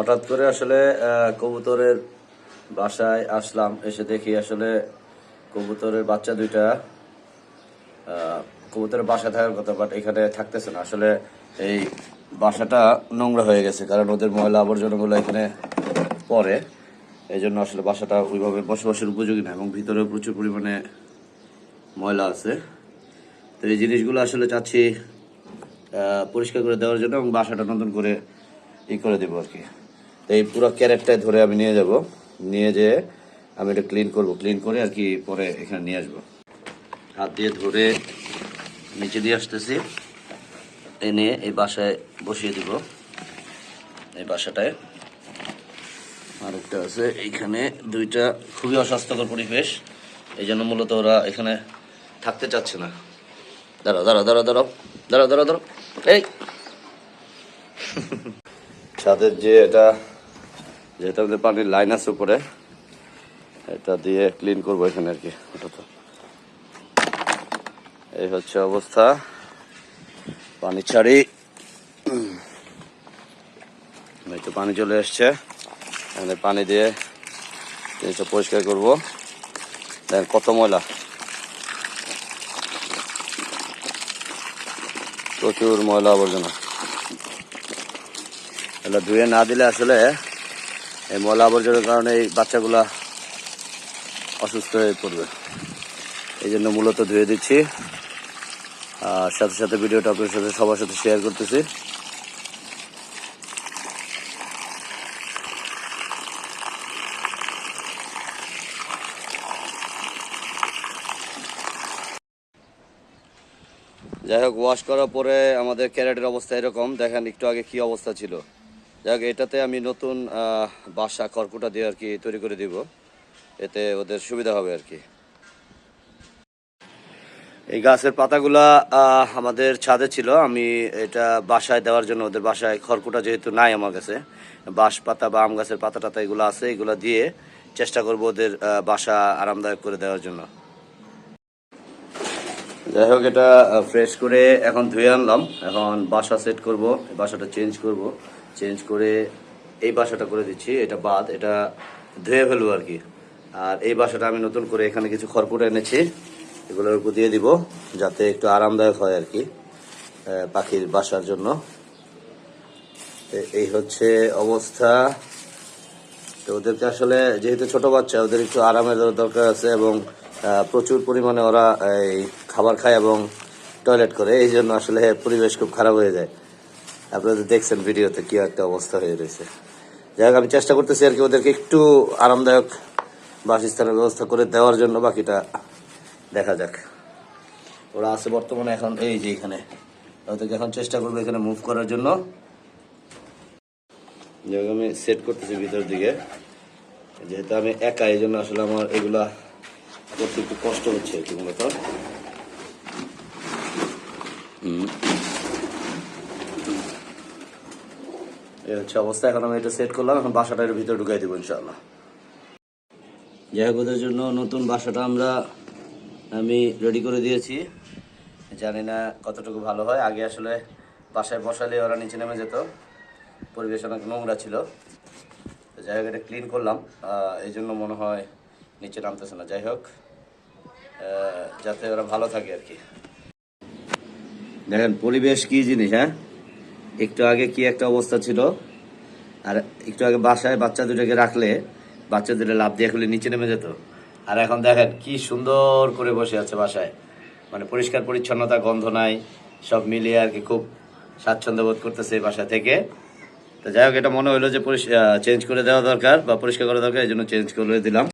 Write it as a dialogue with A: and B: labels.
A: হঠাৎ করে আসলে কবুতরের বাসায় আসলাম, এসে দেখি আসলে কবুতরের বাচ্চা দুইটা কবুতরের বাসা থাকার কথা বাট এখানে থাকতেছে না। আসলে এই বাসাটা নোংরা হয়ে গেছে, কারণ ওদের ময়লা আবর্জনাগুলো এখানে পড়ে। এই জন্য আসলে বাসাটা ওইভাবে বসবাসের উপযোগী না, এবং ভিতরেও প্রচুর পরিমাণে ময়লা আছে। তো এই জিনিসগুলো আসলে চাচ্ছি পরিষ্কার করে দেওয়ার জন্য, এবং বাসাটা নতুন করে ই করে দেবো আর কি। এই পুরো ক্যারেটটাই ধরে আমি নিয়ে যাব। নিয়ে যেয়ে আমি এটা ক্লিন করব। ক্লিন করে আর কি পরে এখানে নিয়ে আসব। হাত দিয়ে ধরে নিচে দিয়ে আসতেছি। এনে এই বাসায় বসিয়ে দিব। এই বাসাটায়। আরেকটা আছে। এইখানে দুইটা খুবই অস্বাস্থ্যকর পরিবেশ। এই জন্য মূলত ওরা এখানে থাকতে চাচ্ছে না। দাঁড়াও দাঁড়াও দাঁড়াও দাঁড়াও দাঁড়াও দাঁড়াও দাঁড়াও। এই! ছাদের যে এটা যেটা আমাদের পানির লাইন আছে উপরে, এটা দিয়ে ক্লিন করব এখানে আর কি ওটা তো এই হচ্ছে অবস্থা। পানি ছাড়ি। তো পানি চলে এসছে। এখানে পানি দিয়ে জিনিসটা পরিষ্কার করব। দেখেন কত ময়লা। প্রচুর ময়লা আবর্জনা। এটা ধুয়ে না দিলে আসলে এই ময়লা আবর্জনার কারণে এই বাচ্চাগুলা অসুস্থ হয়ে পড়বে। এই জন্য মূলত ধুয়ে দিচ্ছি। আর সাথে সাথে ভিডিওটা আপনার সাথে সবার সাথে শেয়ার করতেছি। যাই হোক ওয়াশ করার পরে আমাদের ক্যারেটের অবস্থা এরকম। দেখেন একটু আগে কি অবস্থা ছিল। যাই হোক এটাতে আমি নতুন বাসা খড়কুটা দিয়ে আর কি তৈরি করে দিব। এতে ওদের সুবিধা হবে আর কি। এই গাছের পাতাগুলা আমাদের ছাদে ছিল। আমি এটা বাসায় দেওয়ার জন্য, ওদের বাসায় খড়কুটা যেহেতু নাই আমার কাছে, বাঁশ পাতা বা আম গাছের পাতা টাতা এগুলো আছে, এগুলো দিয়ে চেষ্টা করব ওদের বাসা আরামদায়ক করে দেওয়ার জন্য। যাই হোক, এটা ফ্রেশ করে এখন ধুয়ে আনলাম। এখন বাসা সেট করব, বাসাটা চেঞ্জ করব। চেঞ্জ করে এই বাসাটা করে দিচ্ছি, এটা বাদ, এটা ধুয়ে ফেলব আর কি। আর এই বাসাটা আমি নতুন করে এখানে কিছু খড়কুটো এনেছি এগুলোর উপর দিয়ে দিব, যাতে একটু আরামদায়ক হয় আর কি পাখির বাসার জন্য। এই হচ্ছে অবস্থা। তো ওদেরকে আসলে, যেহেতু ছোট বাচ্চা, ওদের একটু আরামের দরকার আছে এবং প্রচুর পরিমাণে ওরা, এই, খাবার খায় এবং টয়লেট করে, এই জন্য আসলে পরিবেশ খুব খারাপ হয়ে যায়। আপনারা দেখছেন ভিডিওতে কি একটা অবস্থা হয়ে রয়েছে। যাই হোক, আমি চেষ্টা করতেছি আর কি ওদেরকে একটু আরামদায়ক বাসস্থানের ব্যবস্থা করে দেওয়ার জন্য, বাকিটা দেখা যাক। ওরা আছে বর্তমানে এখন, এই যে এখানে। ওদেরকে এখন চেষ্টা করব এখানে মুভ করার জন্য। যাই আমি সেট করতেছি ভিতর দিকে। যেহেতু আমি একা, এই জন্য আসলে আমার এগুলা করতে একটু কষ্ট হচ্ছে আর কি মূলত। হুম। হচ্ছে অবস্থা এখন আমি এটা সেট করলাম, এখন বাসাটা এর ভিতরে ঢুকাই দেবো হোক, ওদের জন্য নতুন বাসাটা আমরা, আমি রেডি করে দিয়েছি। জানি না কতটুকু ভালো হয়। আগে আসলে বাসায় বসালে ওরা নিচে নেমে যেত। পরিবেশ অনেক নোংরা ছিল। তো যাই হোক, এটা ক্লিন করলাম। এই জন্য মনে হয় নিচে নামতেছে না। যাই হোক যাতে ওরা ভালো থাকে আর কি। দেখেন, পরিবেশ কি জিনিস হ্যাঁ? একটু আগে কি একটা অবস্থা ছিল? আর একটু আগে বাসায় বাচ্চা দুটোকে রাখলে বাচ্চা দুটো লাভ দিয়ে খুলে নিচে নেমে যেত। আর এখন দেখেন কি সুন্দর করে বসে আছে বাসায়। মানে পরিষ্কার পরিচ্ছন্নতা, গন্ধ নাই, সব মিলিয়ে আর কি খুব স্বাচ্ছন্দ্য বোধ করতেছে এই বাসা থেকে। তো যাই হোক, এটা মনে হলো যে চেঞ্জ করে দেওয়া দরকার বা পরিষ্কার করা দরকার, এই জন্য চেঞ্জ করে দিলাম।